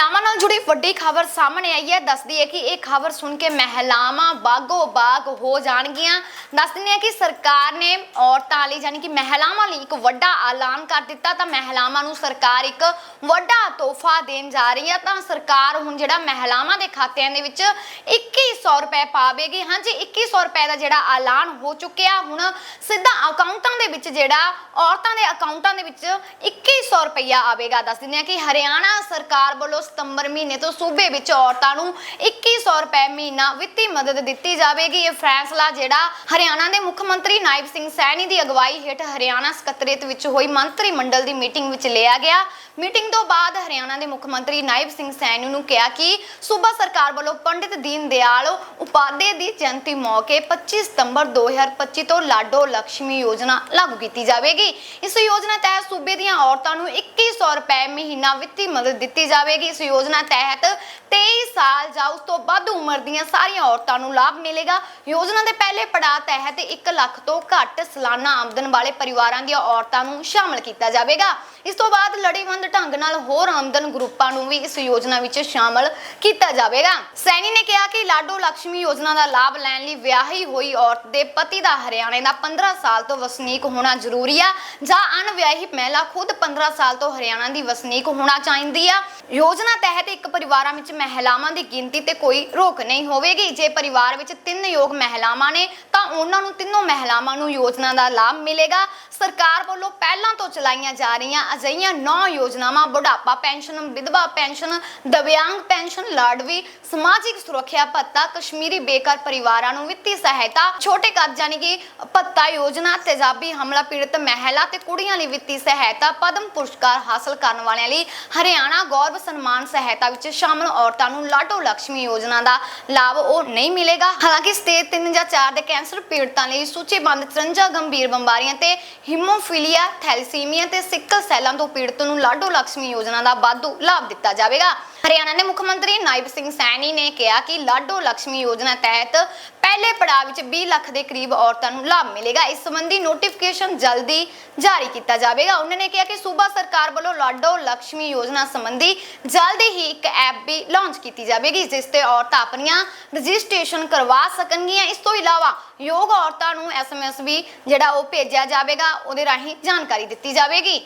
ਮਹਿਲਾਵਾਂ ਨਾਲ ਜੁੜੀ ਵੱਡੀ ਖਬਰ ਸਾਹਮਣੇ ਆਈ ਹੈ। ਦੱਸਦੀ ਹੈ ਕਿ ਇਹ ਖਬਰ ਸੁਣ ਕੇ ਮਹਿਲਾਵਾਂ ਬਾਗੋ ਬਾਗ ਹੋ ਜਾਣਗੀਆਂ। ਦੱਸ ਦਿੰਦੇ ਕਿ ਸਰਕਾਰ ਨੇ ਔਰਤਾਂ ਲਈ ਯਾਨੀ ਕਿ ਮਹਿਲਾਵਾਂ ਲਈ ਇੱਕ ਵੱਡਾ ਐਲਾਨ ਕਰ ਦਿੱਤਾ। ਤਾਂ ਮਹਿਲਾਵਾਂ ਨੂੰ ਸਰਕਾਰ ਇੱਕ ਵੱਡਾ ਤੋਹਫਾ ਦੇਣ ਜਾ ਰਹੀ ਹੈ। ਤਾਂ ਸਰਕਾਰ ਹੁਣ ਜਿਹੜਾ ਮਹਿਲਾਵਾਂ ਦੇ ਖਾਤਿਆਂ ਦੇ ਵਿੱਚ 2100 ਰੁਪਏ ਪਾਵੇਗੀ। ਹਾਂਜੀ 2100 ਰੁਪਏ ਦਾ ਜਿਹੜਾ ਐਲਾਨ ਹੋ ਚੁੱਕਿਆ। ਹੁਣ ਸਿੱਧਾ ਅਕਾਊਂਟਾਂ ਦੇ ਵਿੱਚ ਜਿਹੜਾ ਔਰਤਾਂ ਦੇ ਅਕਾਊਂਟਾਂ ਦੇ ਵਿੱਚ 2100 ਰੁਪਇਆ ਆਵੇਗਾ। ਦੱਸ ਦਿੰਦੇ ਹਾਂ ਕਿ ਹਰਿਆਣਾ ਸਰਕਾਰ ਵੱਲੋਂ ਸਤੰਬਰ ਮਹੀਨੇ ਤੋਂ ਸੂਬੇ ਵਿੱਚ ਔਰਤਾਂ ਨੂੰ 2100 ਰੁਪਏ ਮਹੀਨਾ ਵਿੱਤੀ ਮਦਦ ਦਿੱਤੀ ਜਾਵੇਗੀ। ਇਹ ਫੈਸਲਾ ਜਿਹੜਾ ਹਰਿਆਣਾ ਦੇ ਮੁੱਖ ਮੰਤਰੀ ਨਾਇਬ ਸਿੰਘ ਸੈਣੀ ਦੀ ਅਗਵਾਈ ਹੇਠ ਹਰਿਆਣਾ ਸਕੱਤਰੇਤ ਵਿੱਚ ਹੋਈ ਮੰਤਰੀ ਮੰਡਲ ਦੀ ਮੀਟਿੰਗ ਵਿੱਚ ਲਿਆ ਗਿਆ। ਮੀਟਿੰਗ ਤੋਂ ਬਾਅਦ ਹਰਿਆਣਾ ਦੇ ਮੁੱਖ ਮੰਤਰੀ ਨਾਇਬ ਸਿੰਘ ਸੈਣੀ ਨੂੰ ਕਿਹਾ ਕਿ ਸੂਬਾ ਸਰਕਾਰ ਵੱਲੋਂ ਪੰਡਿਤ ਦੀਨ ਦਿਆਲ ਉਪਾਧਿਆਏ ਦੀ ਜਯੰਤੀ ਮੌਕੇ 25 ਸਤੰਬਰ 2025 ਤੋਂ ਲਾਡੋ ਲక్ష్ਮੀ ਯੋਜਨਾ ਲਾਗੂ ਕੀਤੀ ਜਾਵੇਗੀ। ਇਸ ਯੋਜਨਾ ਤਹਿਤ ਸੂਬੇ ਦੀਆਂ ਔਰਤਾਂ ਨੂੰ 2100 ਰੁਪਏ ਮਹੀਨਾ ਵਿੱਤੀ ਮਦਦ ਦਿੱਤੀ ਜਾਵੇਗੀ। ਇਸ ਯੋਜਨਾ ਤਹਿਤ 23 ਸਾਲ ਜਾਂ ਉਸ ਤੋਂ ਵੱਧ ਉਮਰ ਦੀਆਂ ਸਾਰੀਆਂ ਔਰਤਾਂ ਨੂੰ ਲਾਭ ਮਿਲੇਗਾ। ਯੋਜਨਾ ਦੇ ਪਹਿਲੇ ਪੜਾਅ ਤਹਿਤ 1 ਲੱਖ ਤੋਂ ਘੱਟ ਸਾਲਾਨਾ ਆਮਦਨ ਵਾਲੇ ਪਰਿਵਾਰਾਂ ਦੀਆਂ ਔਰਤਾਂ ਨੂੰ ਸ਼ਾਮਲ ਕੀਤਾ ਜਾਵੇਗਾ। ਇਸ ਤੋਂ ਬਾਅਦ ਲੜੀਵੰਦ ਢੰਗ ਨਾਲ ਹੋਰ ਆਮਦਨ ਗਰੁੱਪਾਂ ਨੂੰ ਵੀ ਇਸ ਯੋਜਨਾ ਵਿੱਚ ਸ਼ਾਮਲ ਕੀਤਾ ਜਾਵੇਗਾ। ਸੈਣੀ ਨੇ ਕਿਹਾ ਕਿ ਲਾਡੋ ਲక్ష్ਮੀ ਯੋਜਨਾ ਦਾ ਲਾਭ ਲੈਣ ਲਈ ਵਿਆਹੀ ਹੋਈ ਔਰਤ ਦੇ ਪਤੀ ਦਾ ਹਰਿਆਣੇ ਦਾ 15 ਸਾਲ ਤੋਂ ਵਸਨੀਕ ਹੋਣਾ ਜ਼ਰੂਰੀ ਆ ਜਾਂ ਅਣਵਿਆਹੀ ਮਹਿਲਾ ਖੁਦ 15 ਸਾਲ ਤੋਂ ਹਰਿਆਣਾ ਦੀ ਵਸਨੀਕ ਹੋਣਾ ਚਾਹੀਦੀ ਆ। ਯੋਜਨਾ ਤਹਿਤ ਇੱਕ ਪਰਿਵਾਰਾਂ ਵਿੱਚ ਮਹਿਲਾਵਾਂ ਦੀ ਗਿਣਤੀ ਤੇ ਕੋਈ ਰੋਕ ਨਹੀਂ ਹੋਵੇਗੀ। ਜੇ ਪਰਿਵਾਰ ਵਿੱਚ ਤਿੰਨ ਯੋਗ ਮਹਿਲਾਵਾਂ ਨੇ ਤਾਂ ਉਹਨਾਂ ਨੂੰ ਤਿੰਨੋਂ ਮਹਿਲਾਵਾਂ ਨੂੰ ਯੋਜਨਾ ਦਾ ਲਾਭ ਮਿਲੇਗਾ। ਸਰਕਾਰ ਵੱਲੋਂ ਪਹਿਲਾਂ ਤੋਂ ਚਲਾਈਆਂ ਜਾ ਰਹੀਆਂ ਅਜਿਹੀਆਂ 9 ਯੋਜਨਾਵਾਂ, ਬੁਢਾਪਾ ਪੈਨਸ਼ਨ, ਵਿਧਵਾ ਪੈਨਸ਼ਨ, ਦਿਵਿਆਂਗ ਪੈਨਸ਼ਨ ਲਾਡਵੀ ਸਮਾਜਿਕ ਸੁਰੱਖਿਆ ਭੱਤਾ, ਕਸ਼ਮੀਰੀ ਬੇਕਾਰ ਪਰਿਵਾਰਾਂ ਨੂੰ ਵਿੱਤੀ ਸਹਾਇਤਾ, ਛੋਟੇ ਕੱਦ ਯਾਨੀ ਕਿ ਭੱਤਾ ਯੋਜਨਾ, ਤੇਜ਼ਾਬੀ ਹਮਲਾ ਪੀੜਤ ਮਹਿਲਾ ਤੇ ਕੁੜੀਆਂ ਲਈ ਵਿੱਤੀ ਸਹਾਇਤਾ, ਪਦਮ ਪੁਰਸਕਾਰ ਹਾਸਲ ਕਰਨ ਵਾਲਿਆਂ ਲਈ ਹਰਿਆਣਾ ਗੌਰਵ ਸਨਮਾਨ ਸਹਾਇਤਾ ਵਿੱਚ ਸ਼ਾਮਲ ਔਰਤਾਂ ਨੂੰ ਲਾਡੋ ਲక్ష్ਮੀ ਯੋਜਨਾ ਦਾ ਲਾਭ ਉਹ ਨਹੀਂ ਮਿਲੇਗਾ। ਹਾਲਾਂਕਿ ਸਟੇਜ 3 ਜਾਂ 4 ਦੇ ਕੈਂਸਰ ਪੀੜਤਾਂ ਲਈ ਸੂਚੀਬੱਧ 53 ਗੰਭੀਰ ਬਿਮਾਰੀਆਂ ਤੇ ਹੀਮੋਫੀਲੀਆ, ਥੈਲੇਸੀਮੀਆ ਤੇ ਸਿੱਕਲ ਸੈੱਲਾਂ ਤੋਂ ਪੀੜਤ ਨੂੰ ਲਾਡੋ ਲక్ష్ਮੀ ਯੋਜਨਾ ਦਾ ਵਾਧੂ ਲਾਭ ਦਿੱਤਾ ਜਾਵੇਗਾ। ਹਰਿਆਣਾ ਦੇ ਮੁੱਖ ਮੰਤਰੀ ਨਾਇਬ ਸਿੰਘ ਸੈਣੀ ਨੇ ਕਿਹਾ ਕਿ ਲਾਡੋ ਲక్ష్ਮੀ ਯੋਜਨਾ ਤਹਿਤ ਪਹਿਲੇ ਪੜਾਅ ਵਿੱਚ 20 ਲੱਖ ਦੇ ਕਰੀਬ ਔਰਤਾਂ ਨੂੰ ਲਾਭ ਮਿਲੇਗਾ। ਇਸ ਸੰਬੰਧੀ ਨੋਟੀਫਿਕੇਸ਼ਨ ਜਲਦੀ ਜਾਰੀ ਕੀਤਾ ਜਾਵੇਗਾ। ਉਹਨਾਂ ਨੇ ਕਿਹਾ ਕਿ ਸੂਬਾ ਸਰਕਾਰ ਵੱਲੋਂ ਲਾਡੋ ਲక్ష్ਮੀ ਯੋਜਨਾ ਸੰਬੰਧੀ ਜਲਦੀ ਹੀ ਇੱਕ ਐਪ ਵੀ ਲਾਂਚ ਕੀਤੀ ਜਾਵੇਗੀ, ਜਿਸ ਤੇ ਔਰਤਾਂ ਆਪਣੀਆਂ ਰਜਿਸਟ੍ਰੇਸ਼ਨ ਕਰਵਾ ਸਕਣਗੀਆਂ। ਇਸ ਤੋਂ ਇਲਾਵਾ ਯੋਗ ਔਰਤਾਂ ਨੂੰ ਐਸਐਮਐਸ ਵੀ ਜਿਹੜਾ ਉਹ ਭੇਜਿਆ ਜਾਵੇਗਾ, ਉਹਦੇ ਰਾਹੀਂ ਜਾਣਕਾਰੀ ਦਿੱਤੀ ਜਾਵੇਗੀ।